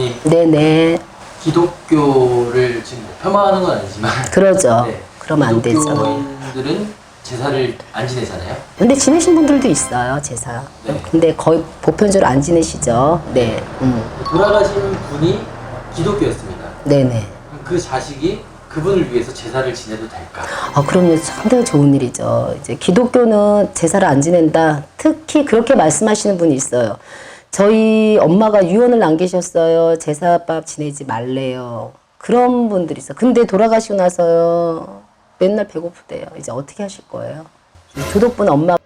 어머니 네네. 기독교를 지금 뭐 폄하하는 건 아니지만 그러죠. 네, 그러면 안 되죠. 기독교인들은 제사를 안 지내잖아요. 근데 지내신 분들도 있어요, 제사. 네. 근데 거의 보편적으로 안 지내시죠. 네. 음. 돌아가신 분이 기독교였습니다. 네네. 그 자식이 그분을 위해서 제사를 지내도 될까? 아, 그럼요. 상당히 좋은 일이죠. 이제 기독교는 제사를 안 지낸다. 특히 그렇게 말씀하시는 분이 있어요. 저희 엄마가 유언을 남기셨어요. 제사밥 지내지 말래요. 그런 분들이 있어. 근데 돌아가시고 나서요. 맨날 배고프대요. 이제 어떻게 하실 거예요? 조덕분 엄마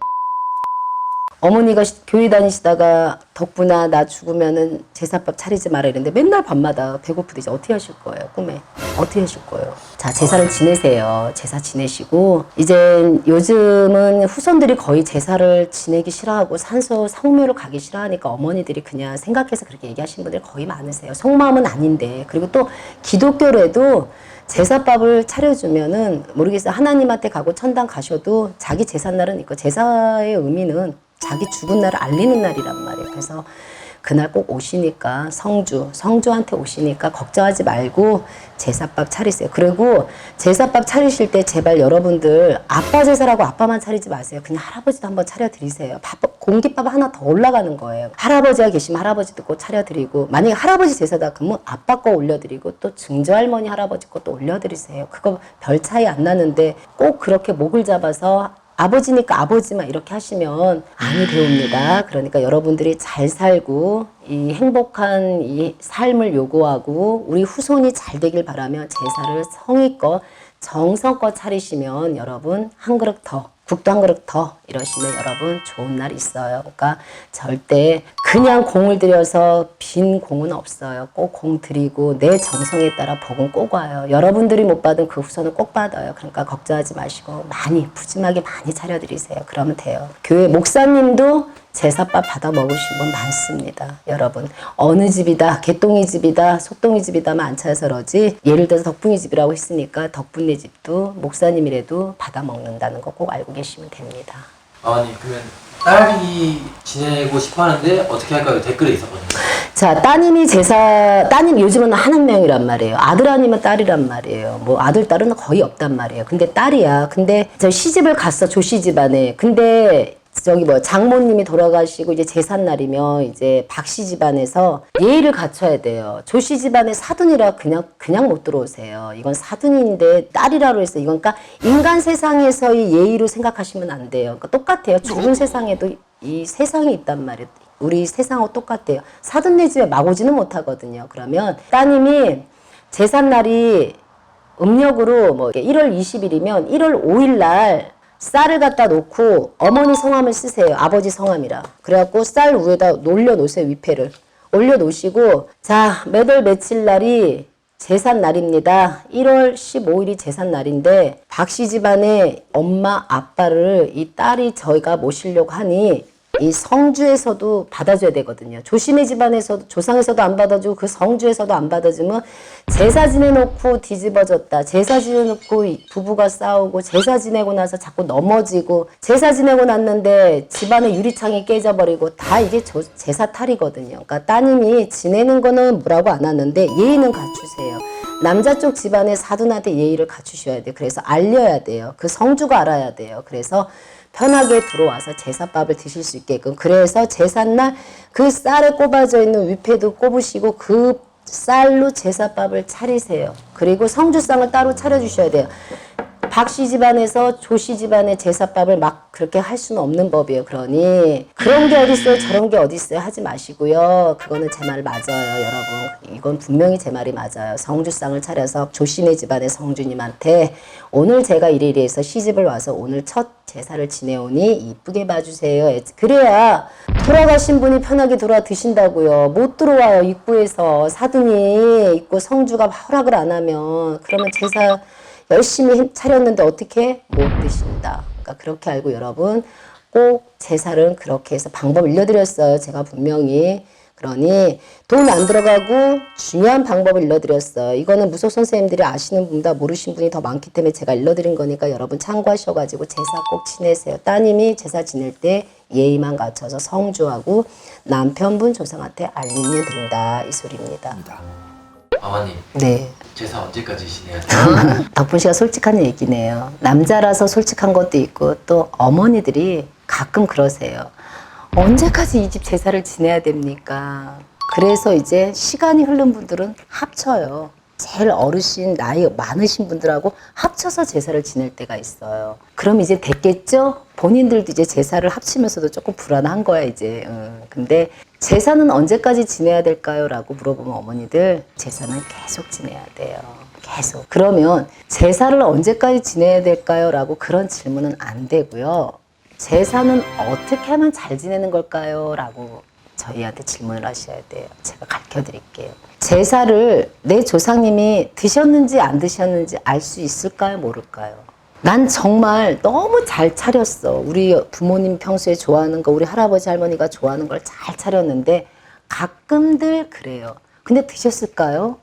어머니가 시- 교회 다니시다가 덕분아 나 죽으면은 제사밥 차리지 마라 이랬는데 맨날 밤마다 배고프대 이제 어떻게 하실 거예요 꿈에? 어떻게 하실 거예요? 자 제사를 지내세요. 제사 지내시고 이제 요즘은 후손들이 거의 제사를 지내기 싫어하고 산소 성묘를 가기 싫어하니까 어머니들이 그냥 생각해서 그렇게 얘기하시는 분들이 거의 많으세요. 속마음은 아닌데. 그리고 또 기독교로도 제사밥을 차려주면은 모르겠어요. 하나님한테 가고 천당 가셔도 자기 제삿날은 있고 제사의 의미는 자기 죽은 날을 알리는 날이란 말이에요. 그래서 그날 꼭 오시니까 성주, 성주한테 오시니까 걱정하지 말고 제사밥 차리세요. 그리고 제사밥 차리실 때 제발 여러분들 아빠 제사라고 아빠만 차리지 마세요. 그냥 할아버지도 한번 차려드리세요. 밥, 공깃밥 하나 더 올라가는 거예요. 할아버지가 계시면 할아버지도 꼭 차려드리고 만약에 할아버지 제사다 그러면 아빠 거 올려드리고 또 증조할머니 할아버지 것도 올려드리세요. 그거 별 차이 안 나는데 꼭 그렇게 목을 잡아서 아버지니까 아버지만 이렇게 하시면 아니 되옵니다. 그러니까 여러분들이 잘 살고 이 행복한 이 삶을 요구하고 우리 후손이 잘 되길 바라며 제사를 성의껏 정성껏 차리시면 여러분 한 그릇 더 국도 한 그릇 더 이러시면 여러분 좋은 날 있어요. 그러니까 절대 그냥 공을 들여서 빈 공은 없어요. 꼭공 들이고 내 정성에 따라 복은 꼭 와요. 여러분들이 못 받은 그 후손은 꼭 받아요. 그러니까 걱정하지 마시고 많이 푸짐하게 많이 차려드리세요. 그러면 돼요. 교회 목사님도 제사밥 받아 먹으신 분 많습니다. 여러분 어느 집이다 개똥이 집이다 소똥이 집이다만 안 찾아서 그러지 예를 들어서 덕분이 집이라고 했으니까 덕분네 집도 목사님이라도 받아 먹는다는 거 꼭 알고 계시면 됩니다. 어머니 그러면 딸이 지내고 싶어 하는데 어떻게 할까요? 댓글에 있었거든요. 자, 따님이 제사, 따님 요즘은 한한 명이란 말이에요. 아들 아니면 딸이란 말이에요. 뭐 아들, 딸은 거의 없단 말이에요. 근데 딸이야. 근데 저 시집을 갔어, 조씨 집안에. 근데 저기 뭐 장모님이 돌아가시고 이제 제삿날이면 이제 박씨 집안에서 예의를 갖춰야 돼요. 조씨 집안에 사돈이라 그냥 그냥 못 들어오세요. 이건 사돈인데 딸이라고 해서 이건 그러니까 인간 세상에서의 예의로 생각하시면 안 돼요. 그러니까 똑같아요. 죽은 세상에도 이 세상이 있단 말이에요. 우리 세상하고 똑같아요. 사돈네 집에 막 오지는 못하거든요. 그러면 따님이 제삿날이 음력으로 뭐 1월 20일이면 1월 5일 날 쌀을 갖다 놓고 어머니 성함을 쓰세요. 아버지 성함이라. 그래갖고 쌀 위에다 올려 놓으세요. 위패를. 올려 놓으시고 자, 몇월 며칠 날이 제삿날입니다. 1월 15일이 제삿날인데 박씨 집안의 엄마 아빠를 이 딸이 저희가 모시려고 하니 이 성주에서도 받아줘야 되거든요. 조심의 집안에서도 조상에서도 안 받아주고 그 성주에서도 안 받아주면 제사 지내놓고 뒤집어졌다. 제사 지내놓고 이 부부가 싸우고 제사 지내고 나서 자꾸 넘어지고 제사 지내고 났는데 집안의 유리창이 깨져버리고 다 이게 조- 제사 탈이거든요. 그러니까 따님이 지내는 거는 뭐라고 안 하는데 예의는 갖추세요. 남자 쪽 집안의 사돈한테 예의를 갖추셔야 돼요. 그래서 알려야 돼요. 그 성주가 알아야 돼요. 그래서 편하게 들어와서 제사밥을 드실 수 있게끔 그래서 제삿날 그 쌀에 꼽아져 있는 위패도 꼽으시고 그 쌀로 제사밥을 차리세요. 그리고 성주상을 따로 차려주셔야 돼요. 박씨 집안에서 조씨 집안의 제사밥을 막 그렇게 할 수는 없는 법이에요. 그러니 그런 게 어딨어요, 저런 게 어딨어요 하지 마시고요. 그거는 제 말 맞아요, 여러분. 이건 분명히 제 말이 맞아요. 성주상을 차려서 조씨네 집안의 성주님한테 오늘 제가 이리이리해서 시집을 와서 오늘 첫 제사를 지내오니 이쁘게 봐주세요. 그래야 돌아가신 분이 편하게 돌아 드신다고요. 못 들어와요 입구에서 사돈이 있고 성주가 허락을 안 하면 그러면 제사 열심히 해- 차렸는데 어떻게 못 드신다. 그러니까 그렇게 알고 여러분 꼭 제사를 그렇게 해서 방법 알려드렸어요. 제가 분명히 그러니 돈 안 들어가고 중요한 방법을 일러드렸어요. 이거는 무속 선생님들이 아시는 분보다 모르신 분이 더 많기 때문에 제가 일러드린 거니까 여러분 참고하셔가지고 제사 꼭 지내세요. 따님이 제사 지낼 때 예의만 갖춰서 성주하고 남편분 조상한테 알리면 된다 이 소리입니다. 어머님 네. 제사 언제까지 지내야 돼요? 덕분 씨가 솔직한 얘기네요. 남자라서 솔직한 것도 있고 또 어머니들이 가끔 그러세요. 언제까지 이 집 제사를 지내야 됩니까? 그래서 이제 시간이 흐른 분들은 합쳐요. 제일 어르신 나이 많으신 분들하고 합쳐서 제사를 지낼 때가 있어요. 그럼 이제 됐겠죠? 본인들도 이제 제사를 합치면서도 조금 불안한 거야 이제. 응. 근데 제사는 언제까지 지내야 될까요? 라고 물어보면 어머니들 제사는 계속 지내야 돼요. 계속. 그러면 제사를 언제까지 지내야 될까요? 라고 그런 질문은 안 되고요. 제사는 어떻게 하면 잘 지내는 걸까요? 라고 저희한테 질문을 하셔야 돼요. 제가 가르쳐 드릴게요. 제사를 내 조상님이 드셨는지 안 드셨는지 알 수 있을까요? 모를까요? 난 정말 너무 잘 차렸어. 우리 부모님 평소에 좋아하는 거, 우리 할아버지 할머니가 좋아하는 걸 잘 차렸는데 가끔들 그래요. 근데 드셨을까요?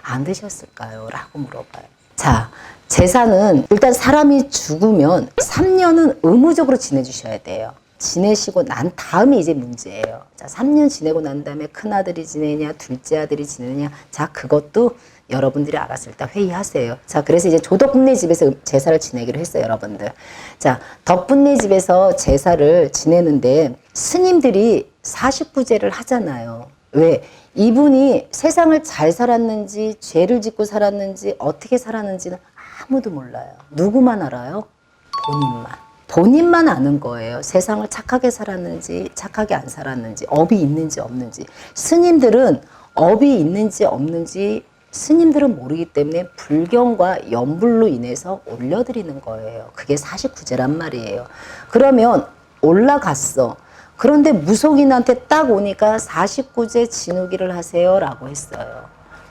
안 드셨을까요? 라고 물어봐요. 자, 제사는 일단 사람이 죽으면 3년은 의무적으로 지내주셔야 돼요. 지내시고 난 다음이 이제 문제예요. 자, 3년 지내고 난 다음에 큰아들이 지내냐, 둘째 아들이 지내냐. 자, 그것도 여러분들이 알아서 일단 회의하세요. 자, 그래서 이제 조덕분네 집에서 제사를 지내기로 했어요, 여러분들. 자, 덕분네 집에서 제사를 지내는데 스님들이 49제를 하잖아요. 왜? 이분이 세상을 잘 살았는지, 죄를 짓고 살았는지, 어떻게 살았는지는 아무도 몰라요. 누구만 알아요? 본인만. 본인만 아는 거예요. 세상을 착하게 살았는지, 착하게 안 살았는지, 업이 있는지 없는지. 스님들은 업이 있는지 없는지 스님들은 모르기 때문에 불경과 연불로 인해서 올려드리는 거예요. 그게 49제란 말이에요. 그러면 올라갔어. 그런데 무속인한테 딱 오니까 49제 진우기를 하세요 라고 했어요.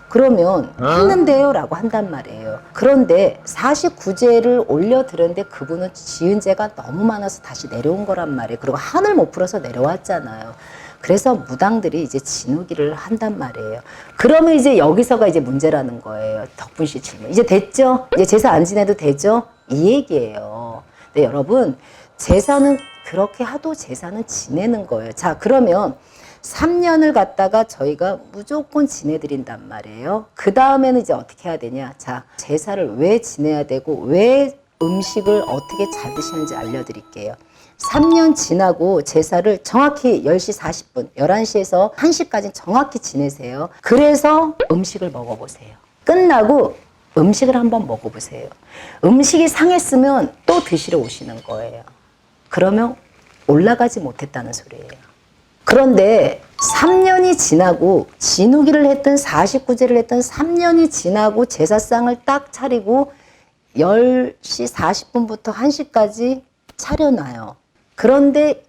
그러면 했는데요 라고 한단 말이에요. 그런데 49제를 올려드렸는데 그분은 지은 죄가 너무 많아서 다시 내려온 거란 말이에요. 그리고 한을 못 풀어서 내려왔잖아요. 그래서 무당들이 이제 진우기를 한단 말이에요. 그러면 이제 여기서가 이제 문제라는 거예요. 덕분 씨 질문. 이제 됐죠? 이제 제사 안 지내도 되죠? 이 얘기예요. 근데 여러분, 제사는 그렇게 하도 제사는 지내는 거예요. 자, 그러면 3년을 갖다가 저희가 무조건 지내드린단 말이에요. 그 다음에는 이제 어떻게 해야 되냐. 자, 제사를 왜 지내야 되고, 왜 음식을 어떻게 잘 드시는지 알려드릴게요. 3년 지나고 제사를 정확히 10시 40분, 11시에서 1시까지 정확히 지내세요. 그래서 음식을 먹어보세요. 끝나고 음식을 한번 먹어보세요. 음식이 상했으면 또 드시러 오시는 거예요. 그러면 올라가지 못했다는 소리예요. 그런데 3년이 지나고 진우기를 했든 49제를 했든 3년이 지나고 제사상을 딱 차리고 10시 40분부터 1시까지 차려놔요. 그런데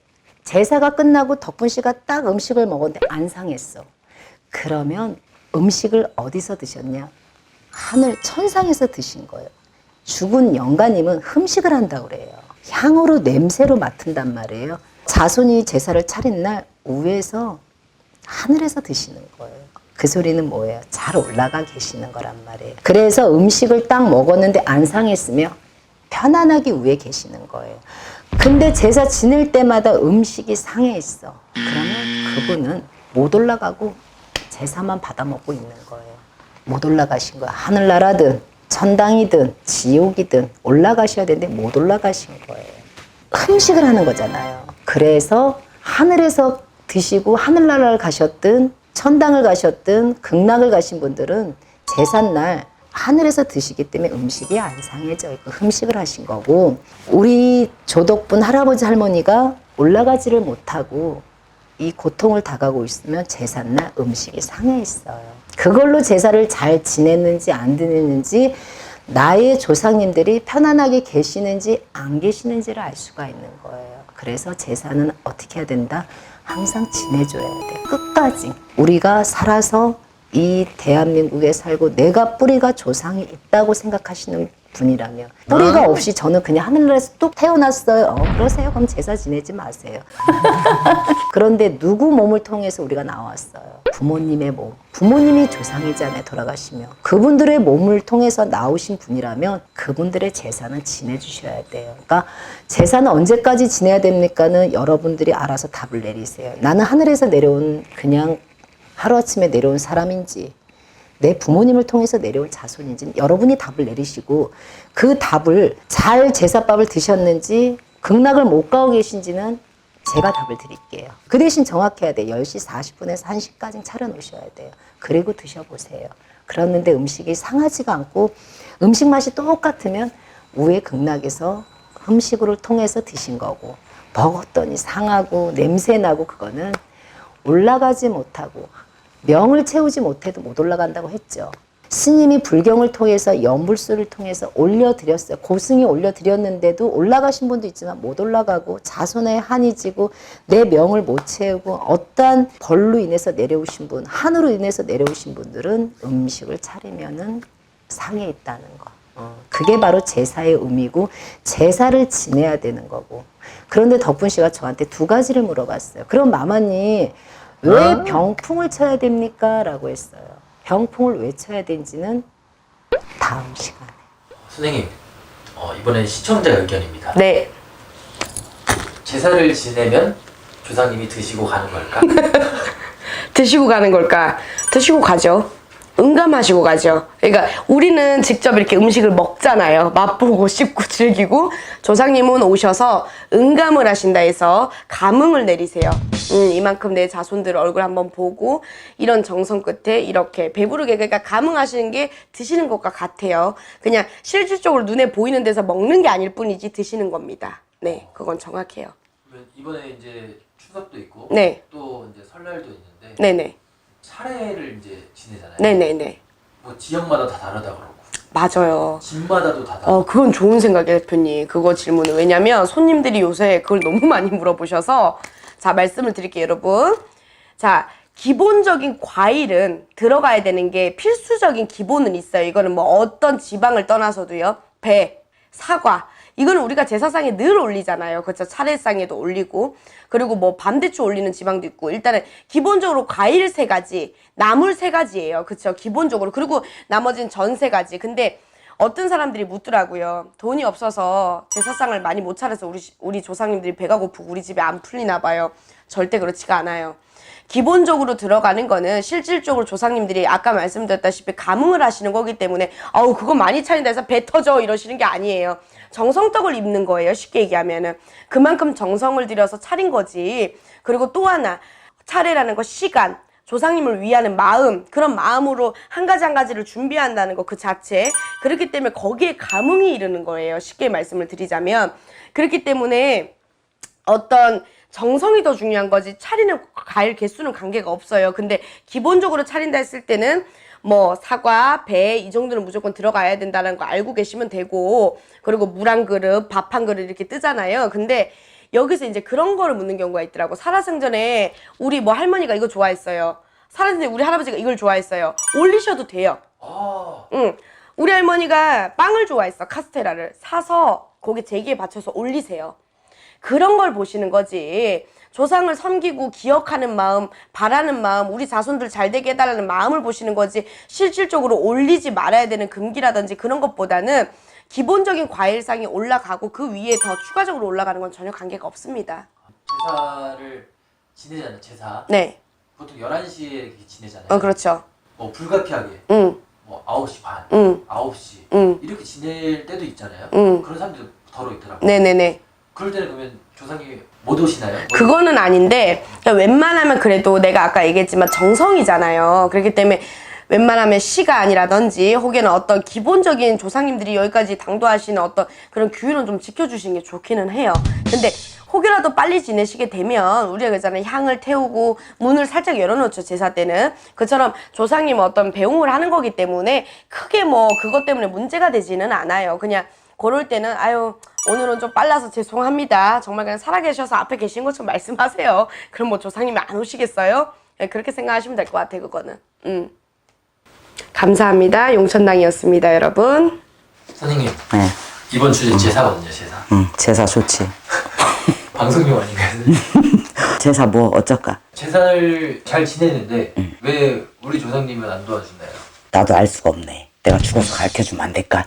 제사가 끝나고 덕분 씨가 딱 음식을 먹었는데 안 상했어. 그러면 음식을 어디서 드셨냐? 하늘 천상에서 드신 거예요. 죽은 영가님은 흠식을 한다고 그래요. 향으로 냄새로 맡은단 말이에요. 자손이 제사를 차린 날 우에서 하늘에서 드시는 거예요. 그 소리는 뭐예요? 잘 올라가 계시는 거란 말이에요. 그래서 음식을 딱 먹었는데 안 상했으며 편안하게 위에 계시는 거예요. 근데 제사 지낼 때마다 음식이 상해 있어. 그러면 그분은 못 올라가고 제사만 받아 먹고 있는 거예요. 못 올라가신 거야. 하늘나라든 천당이든 지옥이든 올라가셔야 되는데 못 올라가신 거예요. 흠식을 하는 거잖아요. 그래서 하늘에서 드시고 하늘나라를 가셨든 천당을 가셨든 극락을 가신 분들은 제삿날 하늘에서 드시기 때문에 음식이 안 상해져요. 그 흠식을 하신 거고 우리 조덕분 할아버지 할머니가 올라가지를 못하고 이 고통을 당하고 있으면 제삿날 음식이 상해 있어요. 그걸로 제사를 잘 지냈는지 안 지냈는지 나의 조상님들이 편안하게 계시는지 안 계시는지를 알 수가 있는 거예요. 그래서 제사는 어떻게 해야 된다? 항상 지내줘야 돼. 끝까지. 우리가 살아서 이 대한민국에 살고 내가 뿌리가 조상이 있다고 생각하시는 분이라면 뿌리가 없이 저는 그냥 하늘나라에서 뚝 태어났어요. 어, 그러세요. 그럼 제사 지내지 마세요. 그런데 누구 몸을 통해서 우리가 나왔어요? 부모님의 몸. 부모님이 조상이잖아요, 돌아가시면. 그분들의 몸을 통해서 나오신 분이라면 그분들의 제사는 지내주셔야 돼요. 그러니까 제사는 언제까지 지내야 됩니까는 여러분들이 알아서 답을 내리세요. 나는 하늘에서 내려온 그냥 하루아침에 내려온 사람인지 내 부모님을 통해서 내려온 자손인지 여러분이 답을 내리시고 그 답을 잘 제사밥을 드셨는지 극락을 못 가고 계신지는 제가 답을 드릴게요. 그 대신 정확해야 돼요. 10시 40분에서 1시까지 차려놓으셔야 돼요. 그리고 드셔보세요. 그랬는데 음식이 상하지가 않고 음식 맛이 똑같으면 우회 극락에서 음식을 통해서 드신 거고 먹었더니 상하고 냄새나고 그거는 올라가지 못하고 명을 채우지 못해도 못 올라간다고 했죠. 스님이 불경을 통해서 연불수를 통해서 올려드렸어요. 고승이 올려드렸는데도 올라가신 분도 있지만 못 올라가고 자손의 한이 지고 내 명을 못 채우고 어떠한 벌로 인해서 내려오신 분, 한으로 인해서 내려오신 분들은 음식을 차리면은 상해 있다는 거. 어, 그게 바로 제사의 의미고 제사를 지내야 되는 거고. 그런데 덕분 씨가 저한테 두 가지를 물어봤어요. 그럼 마마님 왜 병풍을 쳐야 됩니까? 라고 했어요. 병풍을 왜 쳐야 되는지는 다음 시간에. 선생님, 어, 이번엔 시청자 의견입니다. 네. 제사를 지내면 조상님이 드시고 가는 걸까? 드시고 가는 걸까? 드시고 가죠. 응감하시고 가죠. 그러니까 우리는 직접 이렇게 음식을 먹잖아요. 맛보고 씹고 즐기고 조상님은 오셔서 응감을 하신다 해서 감흥을 내리세요. 음, 이만큼 내 자손들 얼굴 한번 보고 이런 정성 끝에 이렇게 배부르게 그러니까 감흥하시는 게 드시는 것과 같아요. 그냥 실질적으로 눈에 보이는 데서 먹는 게 아닐 뿐이지 드시는 겁니다. 네, 그건 정확해요. 그러면 이번에 이제 추석도 있고 네. 또 이제 설날도 있는데 네네. 차례를 이제 지내잖아요. 네네네. 뭐 지역마다 다 다르다 그러고 맞아요. 집마다도 다 다르고 어, 그건 좋은 생각이에요, 대표님. 그거 질문은. 왜냐면 손님들이 요새 그걸 너무 많이 물어보셔서. 자, 말씀을 드릴게요, 여러분. 자, 기본적인 과일은 들어가야 되는 게 필수적인 기본은 있어요. 이거는 뭐 어떤 지방을 떠나서도요. 배, 사과. 이거는 우리가 제사상에 늘 올리잖아요. 그렇죠. 차례상에도 올리고. 그리고 뭐 반대쪽 올리는 지방도 있고. 일단은 기본적으로 과일 세 가지, 나물 세 가지예요. 그렇죠. 기본적으로. 그리고 나머지는 전 세 가지. 근데 어떤 사람들이 묻더라고요. 돈이 없어서 제사상을 많이 못 차려서 우리 우리 조상님들이 배가 고프고 우리 집에 안 풀리나 봐요. 절대 그렇지가 않아요. 기본적으로 들어가는 거는 실질적으로 조상님들이 아까 말씀드렸다시피 감흥을 하시는 거기 때문에 아우 그거 많이 차린다 해서 배 터져 이러시는 게 아니에요. 정성떡을 입는 거예요. 쉽게 얘기하면은 그만큼 정성을 들여서 차린 거지. 그리고 또 하나 차례라는 거 시간 조상님을 위하는 마음 그런 마음으로 한 가지 한 가지를 준비한다는 거그 자체 그렇기 때문에 거기에 감흥이 이르는 거예요 쉽게 말씀을 드리자면 그렇기 때문에 어떤 정성이 더 중요한 거지 차리는 과일 개수는 관계가 없어요 근데 기본적으로 차린다 했을 때는 뭐 사과, 배 이 정도는 무조건 들어가야 된다는 거 알고 계시면 되고 그리고 물 한 그릇, 밥 한 그릇 이렇게 뜨잖아요 근데 여기서 이제 그런 거를 묻는 경우가 있더라고. 살아생전에 우리 뭐 할머니가 이거 좋아했어요. 살아생전에 우리 할아버지가 이걸 좋아했어요. 올리셔도 돼요. 아 응. 우리 할머니가 빵을 좋아했어. 카스테라를. 사서 거기 제기에 받쳐서 올리세요. 그런 걸 보시는 거지. 조상을 섬기고 기억하는 마음, 바라는 마음, 우리 자손들 잘 되게 해달라는 마음을 보시는 거지. 실질적으로 올리지 말아야 되는 금기라든지 그런 것보다는 기본적인 과일상이 올라가고 그 위에 더 추가적으로 올라가는 건 전혀 관계가 없습니다. 제사를 지내잖아요. 제사 네. 보통 11시에 이렇게 지내잖아요. 어, 그렇죠. 뭐 불가피하게 응, 뭐 9시 반, 응, 9시 응. 이렇게 지낼 때도 있잖아요. 응. 그런 사람들 더러 있더라고요. 네네네. 그럴 때는 그러면 조상님이 못 오시나요? 뭐 그거는 아닌데 웬만하면 그래도 내가 아까 얘기했지만 정성이잖아요. 그렇기 때문에 웬만하면 시간이라든지 혹여는 어떤 기본적인 조상님들이 여기까지 당도하시는 어떤 그런 규율은 좀 지켜주시는 게 좋기는 해요. 근데 혹여라도 빨리 지내시게 되면 우리가 그잖아요 향을 태우고 문을 살짝 열어놓죠 제사 때는 그처럼 조상님 어떤 배웅을 하는 거기 때문에 크게 뭐 그것 때문에 문제가 되지는 않아요. 그냥 그럴 때는 아유 오늘은 좀 빨라서 죄송합니다. 정말 그냥 살아계셔서 앞에 계신 것처럼 말씀하세요. 그럼 뭐 조상님이 안 오시겠어요? 네, 그렇게 생각하시면 될 것 같아요. 그거는. 음. 감사합니다. 용천당이었습니다, 여러분. 선생님 네. 이번 주제 제사거든요 제사 응, 제사 좋지. 방송용 아닌가요? 제사 뭐 어쩔까? 제사를 잘 지내는데 왜 우리 조상님은 안 도와주나요? 나도 알 수가 없네. 내가 죽어서 가르쳐 주면 안 될까?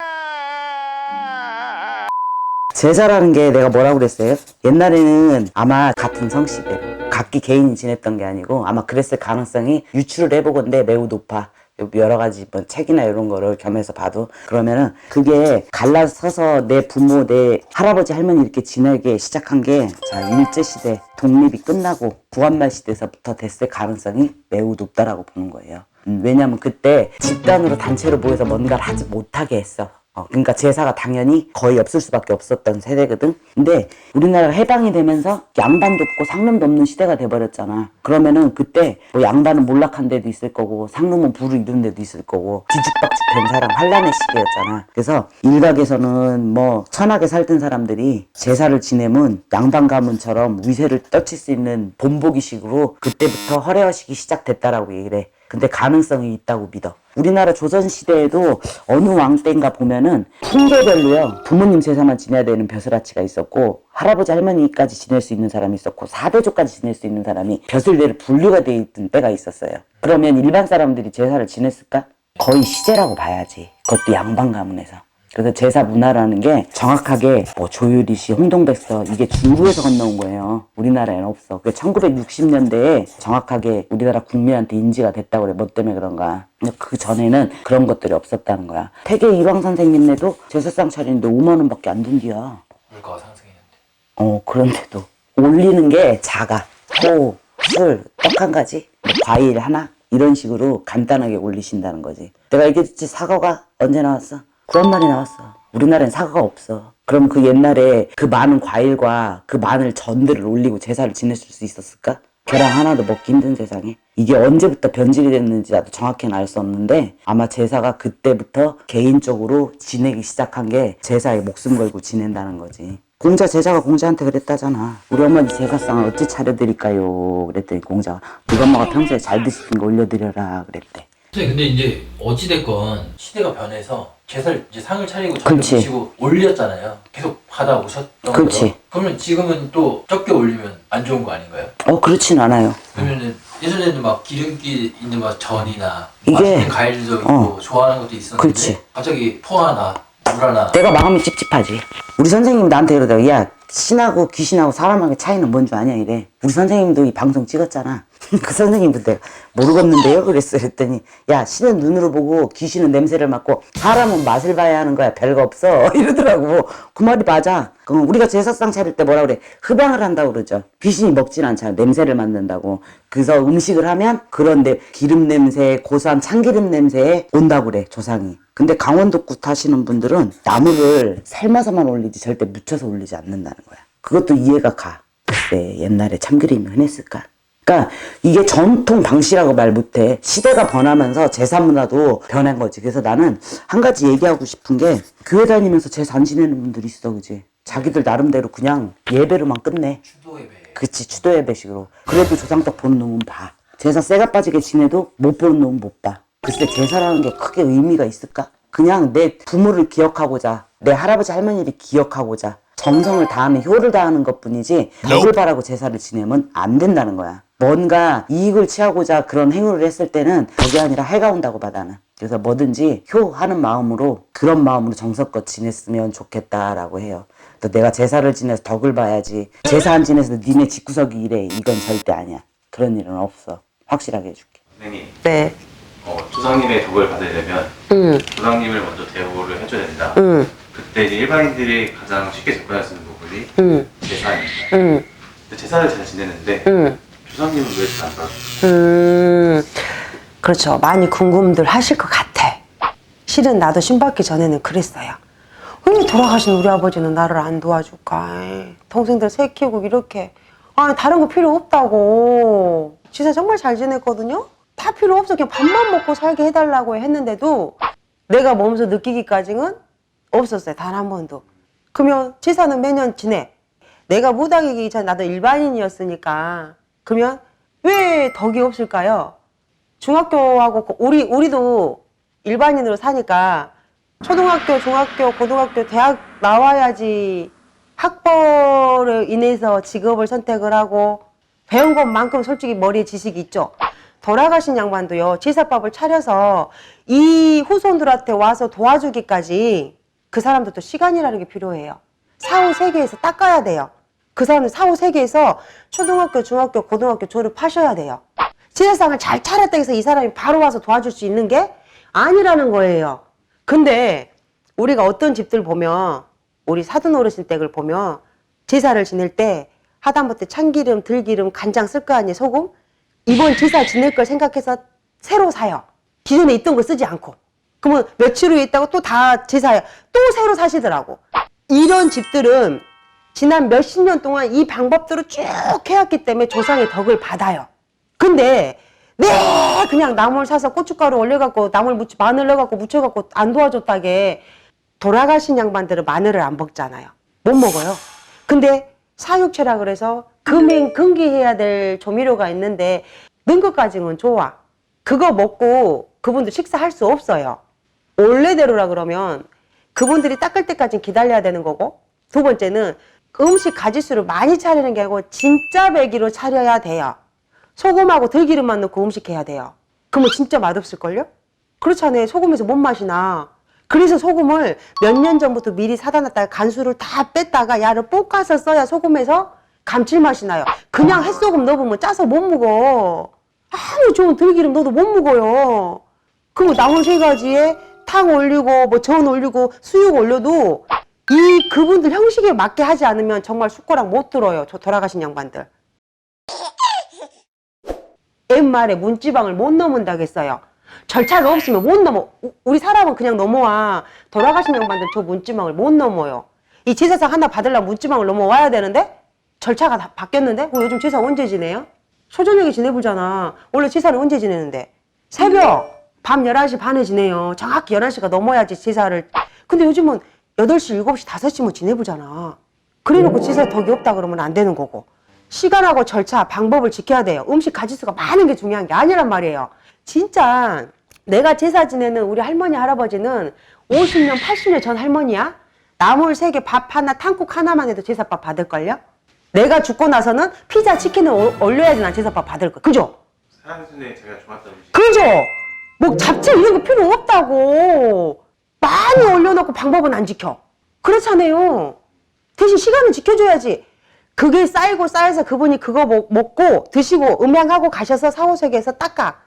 제사라는 게 내가 뭐라고 그랬어요? 옛날에는 아마 같은 성씨대로 각기 개인이 지냈던 게 아니고 아마 그랬을 가능성이 유추를 해보건데 매우 높아. 여러 가지 뭐 책이나 이런 거를 겸해서 봐도 그러면은 그게 갈라서서 내 부모 내 할아버지 할머니 이렇게 지내게 시작한 게 자 일제 시대 독립이 끝나고 구한말 시대에서부터 됐을 가능성이 매우 높다라고 보는 거예요. 음, 왜냐면 그때 집단으로 단체로 모여서 뭔가를 하지 못하게 했어. 어, 그러니까 제사가 당연히 거의 없을 수밖에 없었던 세대거든. 근데 우리나라가 해방이 되면서 양반도 없고 상놈도 없는 시대가 돼버렸잖아. 그러면은 그때 뭐 양반은 몰락한 데도 있을 거고 상놈은 부를 이룬 데도 있을 거고 뒤죽박죽 된 사람 환란의 시기였잖아. 그래서 일각에서는 뭐 천하게 살던 사람들이 제사를 지내면 양반 가문처럼 위세를 떨칠 수 있는 본보기식으로 그때부터 허례허식이 시작됐다라고 얘기를 해. 근데 가능성이 있다고 믿어. 우리나라 조선 시대에도 어느 왕 때인가 보면은 풍계별로요 부모님 제사만 지내야 되는 벼슬아치가 있었고 할아버지 할머니까지 지낼 수 있는 사람이 있었고 사대조까지 지낼 수 있는 사람이 벼슬대로 분류가 돼 있던 때가 있었어요. 그러면 일반 사람들이 제사를 지냈을까? 거의 시제라고 봐야지. 그것도 양반 가문에서. 그래서 제사 문화라는 게 정확하게 뭐 조유리 씨, 홍동백서 이게 중국에서 건너온 거예요. 우리나라에는 없어. 그 1960년대에 정확하게 우리나라 국민한테 인지가 됐다고 그래. 뭐 때문에 그런가. 근데 그 전에는 그런 것들이 없었다는 거야. 태계 이황 선생님네도 제사상 차리는데 5만 원밖에 안 든디야. 물가가 상승했는데 어, 그런데도 올리는 게 작아. 호, 술, 떡 한 가지, 뭐 과일 하나 이런 식으로 간단하게 올리신다는 거지. 내가 얘기했지 사과가 언제 나왔어? 구한말이 나왔어. 우리나라엔 사과가 없어. 그럼 그 옛날에 그 많은 과일과 그 많은 전들을 올리고 제사를 지냈을 수 있었을까? 계란 하나도 먹기 힘든 세상에 이게 언제부터 변질이 됐는지 나도 정확히는 알 수 없는데 아마 제사가 그때부터 개인적으로 지내기 시작한 게 제사에 목숨 걸고 지낸다는 거지. 공자 제자가 공자한테 그랬다잖아. 우리 어머니 제사상을 어찌 차려드릴까요? 그랬더니 공자가 우리 엄마가 평소에 잘 드시던 거 올려드려라 그랬대. 선생님 근데 이제 어찌됐건 시대가 변해서 제사를 이제 상을 차리고 그렇지. 드시고 올렸잖아요 계속 받아 오셨던 그렇지. 거죠 그러면 지금은 또 적게 올리면 안 좋은 거 아닌가요? 어 그렇진 않아요. 그러면은 예전에는 막 기름기 있는 막 전이나 이게- 맛있는 과일도 있고 어. 좋아하는 것도 있었는데 그렇지. 갑자기 포 하나 물 하나 내가 마음이 찝찝하지. 우리 선생님 나한테 그러더라고. 야, 신하고 귀신하고 사람하고 차이는 뭔 줄 아냐 이래. 우리 선생님도 이 방송 찍었잖아. 그 선생님도 내가 모르겠는데요? 그랬어. 그랬더니 야, 신은 눈으로 보고 귀신은 냄새를 맡고 사람은 맛을 봐야 하는 거야. 별거 없어. 이러더라고. 그 말이 맞아. 그럼 우리가 제사상 차릴 때 뭐라 그래? 흡양을 한다고 그러죠. 귀신이 먹진 않잖아. 냄새를 맡는다고. 그래서 음식을 하면 그런데 기름 냄새, 고소한 참기름 냄새에 온다고 그래. 조상이. 근데 강원도국 하시는 분들은 나무를 삶아서만 올리지 절대 묻혀서 올리지 않는다는 거야. 그것도 이해가 가. 글쎄, 옛날에 참기름이 흔했을까? 그러니까 이게 전통 방식이라고 말 못해. 시대가 변하면서 제사 문화도 변한 거지. 그래서 나는 한 가지 얘기하고 싶은 게 교회 다니면서 제사 안 지내는 분들이 있어, 그지? 자기들 나름대로 그냥 예배로만 끝내. 추도 예배 그치 추도 예배식으로 그래도 조상적 보는 놈은 봐 제사 쎄가 빠지게 지내도 못 보는 놈은 못 봐 글쎄 제사라는 게 크게 의미가 있을까? 그냥 내 부모를 기억하고자 내 할아버지 할머니를 기억하고자 정성을 다하는 효를 다하는 것 뿐이지 덕을 바라고 제사를 지내면 안 된다는 거야 뭔가 이익을 취하고자 그런 행위를 했을 때는 덕이 아니라 해가 온다고 봐 나는. 그래서 뭐든지 효하는 마음으로 그런 마음으로 정성껏 지냈으면 좋겠다라고 해요. 또 내가 제사를 지내서 덕을 봐야지. 제사 안 지내서 니네 집구석이 이래. 이건 절대 아니야. 그런 일은 없어. 확실하게 해줄게. 선생님, 네. 어, 조상님의 덕을 받으려면 음, 조상님을 먼저 대우를 해줘야 된다. 음, 그때 이제 일반인들이 가장 쉽게 접근할 수 있는 부분이 음, 제사입니다. 음, 제사를 잘 지내는데 음. 조상님은 왜 받아요? 음, 그렇죠. 많이 궁금들 하실 것 같아. 실은 나도 신받기 전에는 그랬어요. 왜 돌아가신 우리 아버지는 나를 안 도와줄까? 동생들 새 키우고 이렇게. 아, 다른 거 필요 없다고. 진짜 정말 잘 지냈거든요? 다 필요 없어. 그냥 밥만 먹고 살게 해달라고 했는데도 내가 몸소 느끼기까지는 없었어요. 단 한 번도. 그러면 치사는 매년 지내. 내가 무당이기 전 나도 일반인이었으니까. 그러면 왜 덕이 없을까요? 중학교하고 고- 우리 우리도 일반인으로 사니까 초등학교, 중학교, 고등학교, 대학 나와야지 학벌을 인해서 직업을 선택을 하고 배운 것만큼 솔직히 머리에 지식이 있죠. 돌아가신 양반도요, 제사밥을 차려서 이 후손들한테 와서 도와주기까지 그 사람들도 시간이라는 게 필요해요. 사후 세계에서 닦아야 돼요. 그 사람들 사후 세계에서 초등학교, 중학교, 고등학교 졸업하셔야 돼요. 제사상을 잘 차렸다 해서 이 사람이 바로 와서 도와줄 수 있는 게 아니라는 거예요. 근데 우리가 어떤 집들 보면 우리 사돈 어르신 댁을 보면 제사를 지낼 때 하다못해 참기름, 들기름, 간장 쓸 거 아니에요, 소금? 이번 제사 지낼 걸 생각해서 새로 사요. 기존에 있던 거 쓰지 않고. 그러면 며칠 후에 있다고 또다 제사에 또 새로 사시더라고. 이런 집들은 지난 몇십 년 동안 이 방법대로 쭉 해왔기 때문에 조상의 덕을 받아요. 근데 네 그냥 나물 사서 고춧가루 올려갖고 나물 무치 마늘 넣어갖고 무쳐갖고 안 도와줬다게 돌아가신 양반들은 마늘을 안 먹잖아요. 못 먹어요. 근데 사육체라 그래서 금행 금기해야 될 조미료가 있는데 넣은 것까지는 좋아. 그거 먹고 그분들 식사할 수 없어요. 원래대로라 그러면 그분들이 닦을 때까지 기다려야 되는 거고 두 번째는 음식 가지수를 많이 차리는 게 아니고 진짜 배기로 차려야 돼요. 소금하고 들기름만 넣고 음식해야 돼요. 그러면 진짜 맛없을걸요? 그렇잖아요. 소금에서 뭔 맛이 나. 그래서 소금을 몇 년 전부터 미리 사다 놨다가 간수를 다 뺐다가 야를 볶아서 써야 소금에서 감칠맛이 나요. 그냥 햇소금 넣으면 짜서 못 먹어. 아무리 좋은 들기름 넣어도 못 먹어요. 그럼 나물 세 가지에 탕 올리고 뭐 전 올리고 수육 올려도 이 그분들 형식에 맞게 하지 않으면 정말 숟가락 못 들어요. 저 돌아가신 양반들. 옛말에 문지방을 못 넘은다겠어요. 절차가 없으면 못 넘어. 우- 우리 사람은 그냥 넘어와. 돌아가신 양반들 저 문지방을 못 넘어요. 이 제사상 하나 받으려면 문지방을 넘어와야 되는데 절차가 다 바뀌었는데 어, 요즘 제사 언제 지내요? 초저녁에 지내보잖아. 원래 제사는 언제 지내는데? 새벽 밤 11시 반에 지내요. 정확히 11시가 넘어야지 제사를. 근데 요즘은 8시, 7시, 5시 뭐 지내보잖아. 그래 놓고 제사 덕이 없다 그러면 안 되는 거고. 시간하고 절차, 방법을 지켜야 돼요. 음식 가지수가 많은 게 중요한 게 아니란 말이에요. 진짜 내가 제사 지내는 우리 할머니, 할아버지는 50년, 80년 전 할머니야? 나물 세 개, 밥 하나, 탕국 하나만 해도 제사밥 받을걸요? 내가 죽고 나서는 피자, 치킨을 올- 올려야지 난 제사밥 받을 거. 그죠? 살아계신데 제가 좋았던 음식 그죠? 뭐 잡채 이런 거 필요 없다고. 많이 올려놓고 방법은 안 지켜. 그렇잖아요. 대신 시간을 지켜줘야지. 그게 쌓이고 쌓여서 그분이 그거 먹, 먹고 드시고 음양하고 가셔서 사후세계에서 닦아.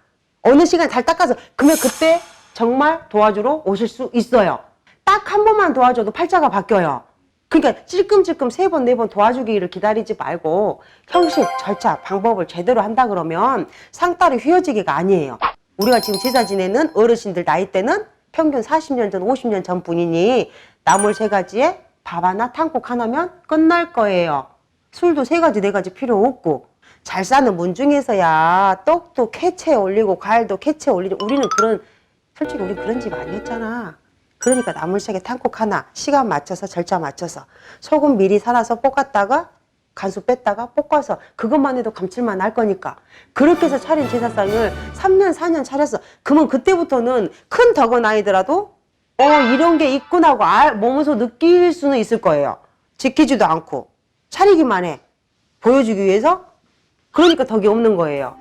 어느 시간 잘 닦아서 그러면 그때 정말 도와주러 오실 수 있어요. 딱 한 번만 도와줘도 팔자가 바뀌어요. 그러니까 찔끔찔끔 세 번, 네 번 도와주기를 기다리지 말고 형식, 절차, 방법을 제대로 한다 그러면 상따리 휘어지기가 아니에요. 우리가 지금 제사 지내는 어르신들 나이 때는 평균 40년 전, 50년 전 분이니 나물 세 가지에 밥 하나, 탕국 하나면 끝날 거예요. 술도 세 가지, 네 가지 필요 없고. 잘 사는 문 중에서야 떡도 캐채 올리고 과일도 캐채 올리고 우리는 그런 솔직히 우리 그런 집 아니었잖아. 그러니까 나물색에 탕국 하나 시간 맞춰서 절차 맞춰서 소금 미리 사놔서 볶았다가 간수 뺐다가 볶아서 그것만 해도 감칠맛 날 거니까. 그렇게 해서 차린 제사상을 3년 4년 차렸어. 그러면 그때부터는 큰 덕은 아니더라도 어 이런 게 있구나 하고 알, 몸에서 느낄 수는 있을 거예요. 지키지도 않고. 차리기만 해. 보여주기 위해서? 그러니까 덕이 없는 거예요